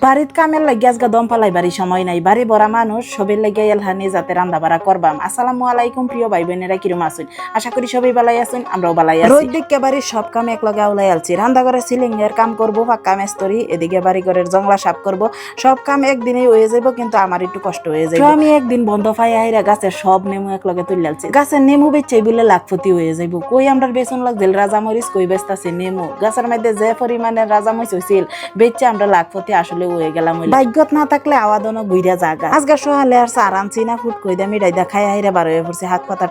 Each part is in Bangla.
বাড়িত কামের লাগিয়া আজকে দম পালাই বাড়ি সময় নাই। বাড়ি বড়া মানুষ সবের লাগিয়া এলহানি যাতে রান্না বাড়া করবাম। আসসালামু আলাইকুম প্রিয় ভাই বোনেরা কিরম আছেন? আশা করি সবাই বালাই আছেন আমরাও বালাই আছি। রোদ দিকে বাড়ির সব কাম এক লগে আউলাই আলছি। রান্না ঘরে সিলিং এর কাম করব পাক্কা মেস্তরি এদিকে বাড়ি ঘরের জংলা সাফ করব। সব কাম একদিনেই হয়ে যাব কিন্তু আমার একটু কষ্ট হয়ে যাবে আমি একদিন বন্ধ পাই আইরা গাছের সব নেমু এক লগে তুলে আলছি। গাছের নেমু বেচাই বলে লাখপতি হয়ে যাইব। কই আমরা বেসন লাগছিল? রাজা মরিচ কই বেচতাছে নেমু? গাছের মধ্যে যে পরিমাণে রাজা মরিচ হয়েছিল বেচে আমরা লাখপতি আসলে হয়ে গেলাম ভাগ্যত না থাকলে জাগা। সহালে আর না, ফুট কই দামি খাই হাইরা বার হয়ে পড়ছে হাক পাতা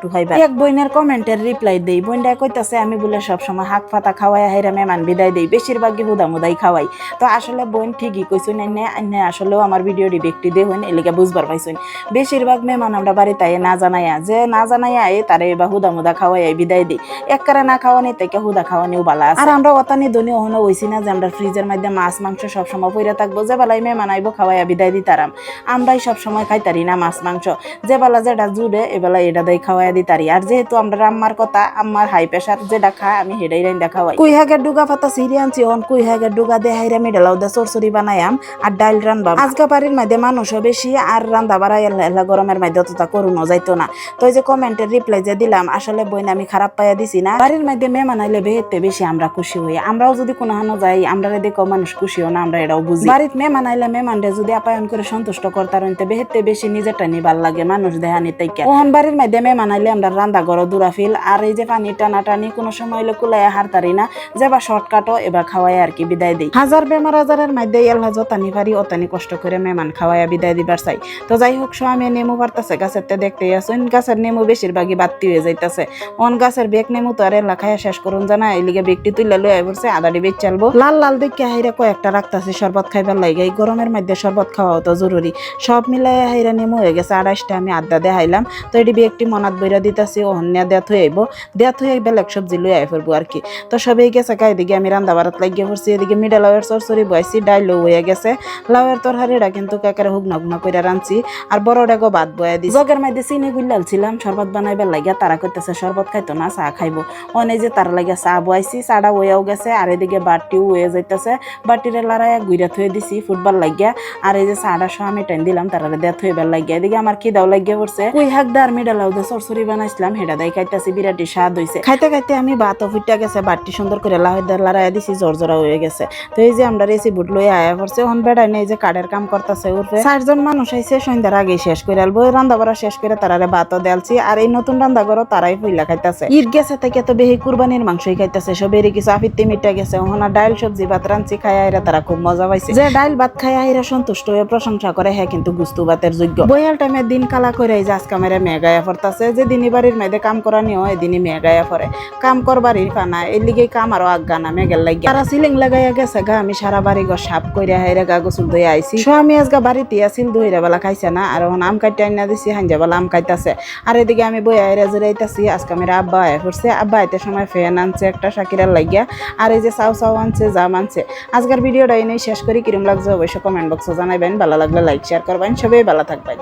এক বইনের কমেন্টের রিপ্লাই দেই বইনটা কইতাছে, আমি বলে সব সময় হাক পাতা খাওয়াই হাইরা মেমান বিদায় দেই, বেশিরভাগই হুদা মুদাই খাওয়াই। তো আসলে বোন ঠিকই কইছুন আইনে আইনে আসলেও আমার ভিডিওটি ব্যক্তি দে হইন এলিকা বুঝবার পাইছুন বেশিরভাগ মেহমান আমরা বাড়িতে না জানাইয়া, যে না জানাইয়া আই তারে এবার হুদা মুদা খাওয়াই বিদায় দিই। এককারে না খাওয়ানি থেকে হুদা খাওয়ানিও বালা। আর আমরা অতানি ধনী হনো হইছি না যে আমরা ফ্রিজের মধ্যে মাছ, মাংস সব সময় পইরা থাকব যে বেলায় মেহমান আইবো খাওয়াইয়া বিদায় দিতারাম। আমরাই সব সময় খাইতারি না মাছ মাংস। যে বেলা যেটা জুড়ে এবেলা এটা দেয় খাওয়াইয়া দিতারি। আর যেহেতু আমরা আম্মার কথা আম্মার হাই প্রেশার যেটা খায় আমি হেডাই রাইন্দা খাওয়াই। কুই হাগের ডুগা পাতা সিরি আনছি অন কুই হাগের ডুগা দে হাইরা মিডালাও দে সরসরি বানায়াম আর ডাইল রানবা আজকে বাড়ির মধ্যে মানুষও বেশি আর রান্দা বাড়া এলা গরমের মধ্যে অতটা করুনও যাইতো না। তো এই যে কমেন্টের রিপ্লাই যে দিলাম আসলে বইন আমি খারাপ পাইয়া দিছি না। বাড়ির মধ্যে মেহমান আইলে বেহেতে বেশি আমরা খুশি হই। আমরাও যদি কোনো হানো যাই আমরা দেখো মানুষ খুশি হো না আমরা এটাও বুঝি। বাড়িত মেহমান আইলে মেহমানরে যদি আপায়ন করে সন্তুষ্ট করতার হইতে বেহেতে বেশি নিজেরটা নিবার লাগে, মানুষ দেহানি তাইকা ওহন বাড়ির মধ্যে মেহমান আইলে আমরা রান্দা ঘর দূরাফিল আর এই যে পানি টানা টানি কোনো সময় হইলে কুলাইয়া হারতারি না, যে বা শর্টকাটও এবার খাওয়াই আর কি বিদায় দিই। হাজার বেমার আজারের মধ্যে এলহা যতানি পারি অতানি কষ্ট করে মেহমান খাওয়াইয়া বিদায় দিবার চাই। তো যাই হোক, স্বামী নেমু পারতাছে গাছের তে দেখতেই আসুন গাছের নেমু বেশিরভাগই বাত্তি হয়ে যাইতাছে। অন গাছের বেগ নেমু তো আর এলা খাইয়া শেষ করুন জানা এই লিগে বেগটি তুলে লই পড়ছে আদাটি বেচ চালবো লাল লাল দেখে হাইরা কয়েকটা রাখতাছে, শরবত খাইবার লাগে, এই গরমের মধ্যে শরবত খাওয়াও তো জরুরি। সব মিলাই হাইরা নেমু হয়ে গেছে, আড়াইশটা আমি আড্ডা দেখাইলাম তো এটি বেগটি মনাত বইরা দিতাছি ও হন্যা দেয়াত হয়ে আইব। দেয়াত হয়ে বেলেগ সবজি লই আই ফেলব আর কি তো সবাই গেছে কাই এদিকে আমি রান্দা বাড়াত লাগিয়ে পড়ছি এদিকে মিডা লাউয়ের সরসরি বয়াইছি ডাইলও হয়ে গেছে। লাউয়ের তরহারিটা কিন্তু কাকারে হুগন হুগন করে রাঁধছি, আর বড়টা গো ভাত বয়া দিই জগের মধ্যে চিনি গুল্লাল ছিলাম, শরবত বানাইবার লাগিয়া তারা করতেছে শরবত খাইতো না, চা খাইবো। অনেক যে তার লাগিয়া চা বয়াইছি চাটা ওয়াও গেছে, আর এদিকে বাটিও হয়ে যাইতেছে, বাটিরে লারাইয়া গুইরা থুয়ে দিছি। ফুটবল লাগিয়া। আর এই যে চাটা সহ আমি টাইম দিলাম তারা দেয়া থইবার লাগিয়া। এদিকে আমার খিদাও লাগিয়া পড়ছে। কুই হাক দার মিডালাও দে সরসরি বানাইছিলাম, হেডা দাই খাইতাছি, বিরাটি স্বাদ হইছে। খাইতে খাইতে আমি ভাতও ফুটা গেছে বাটি সুন্দর করে লাহাইদার লারাইয়া দিছি, জোর জোরা হয়ে গেছে। তো এই যে আমরা রেসি বুট লই আয়া পড়ছে হন বেড়াই নেই যে কাঠের কাম করতেছে উঠবে চারজন মানুষ আইছে, সন্ধ্যার আগে শেষ করে আলবো। রান্না বাড়া শেষ করে তারারে ভাতও দেলছি আর এই নতুন রান্না ঘরও তারাই ফুইলা খাইতাছে। ঈদ গেছে থেকে তো বেহি কুরবানির মাংসই খাইতাছে, সবেরই কিছু আফিত্তি মিটা গেছে। ওখানে ডাইল, সবজি ভাত রাঁধছি খাই আইরা তারা খুব মজা পাইছে। যে ডাইল ভাত খাই আইরা সন্তুষ্ট হয়ে প্রশংসা করে হ্যাঁ কিন্তু গুস্তু ভাতের যোগ্য। বয়াল টাইমে দিন কালা করে যে আজকা মেরে মেঘায়া পড়তাছে যে দিনই বাড়ির মেয়েদের কাম করা নিও এদিনই মেঘায়া ফরে। কাম করবারই পানা এর লিগে কাম আরও আজ্ঞা না মেঘের লাগিয়া। তারা সিলিং লাগাইয়া গেছে গা, আমি সারা বাড়ি গো সাপ কইরা হাইরা গা গোসল ধুয়ে আইছি। স্বামী আজগা বাড়িতে আসিল ধুইরা বেলা খাইছে না, আর এখন আম কাইতে আইনা দিছি হাঞ্জা বেলা আম খাইতাছে। আর এদিকে আমি বই আইরা জুড়াইতাছি, আজকে আমার আব্বা আয় পড়ছে আব্বা আইতে সময় ফ্যান আনছে, একটা শাকিরার লাগিয়া। আর এই যে চাও চাও আনছে, জাম আনছে। আজকের ভিডিওটা এনেই শেষ করি, কিরম লাগছে অবশ্যই কমেন্ট বক্সে জানাবেন ভালো লাগলে লাইক শেয়ার করবেন। সবাই ভালো থাকবেন।